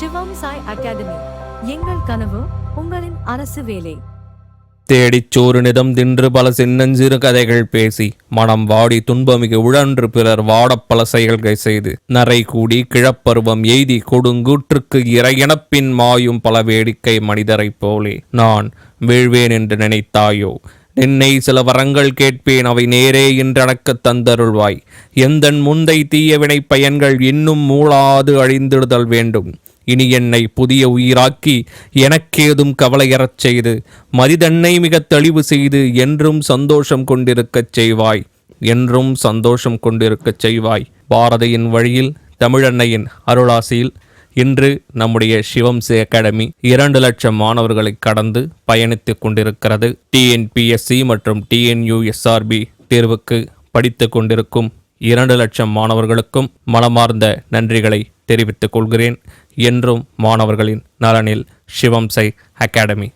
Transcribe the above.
சிவம் Sai academy. எங்கள் கனவு உங்களின் அரசு வேலை. தேடிச் சோறு நிதம் தின்று பல சின்னஞ்சிறு கதைகள் பேசி மனம் வாடி துன்பமிகு உழன்று பிறர் வாடப் பல செயல்கள் செய்து நரை கூடி கிழப்பருவம் எய்தி கொடுங்கூற்றுக்கு இறையெனப்பின் மாயும் பல வேடிக்கை மனிதரைப் போலே. நான் வீழ்வேன் என்று நினைத்தாயோ? நின்னை சில வரங்கள் கேட்பேன் அவை நேரே இன்றனக்குத் தந்தருள்வாய். எந்தன் முந்தை தீய வினை பயன்கள் இன்னும் மூளாது அழிந்திடுதல் வேண்டும். இனி என்னை புதிய உயிராக்கி எனக்கேதும் கவலையறச் செய்து மதிதன்னை மிகத் தெளிவு செய்து என்றும் சந்தோஷம் கொண்டிருக்கச் செய்வாய் என்றும் சந்தோஷம் கொண்டிருக்கச் செய்வாய். பாரதியின் வழியில் தமிழன்னையின் அருளாசியில் இன்று நம்முடைய சிவம்சி அகாடமி இரண்டு லட்சம் மாணவர்களை கடந்து பயணித்து கொண்டிருக்கிறது. டிஎன்பிஎஸ்சி மற்றும் டிஎன்யூஎஸ்ஆர்பி தேர்வுக்கு படித்து கொண்டிருக்கும் இரண்டு லட்சம் மாணவர்களுக்கும் மனமார்ந்த நன்றிகளை தெரிவித்துக் கொள்கிறேன். என்றும் மாணவர்களின் நலனில் சிவம்சை அகாடமி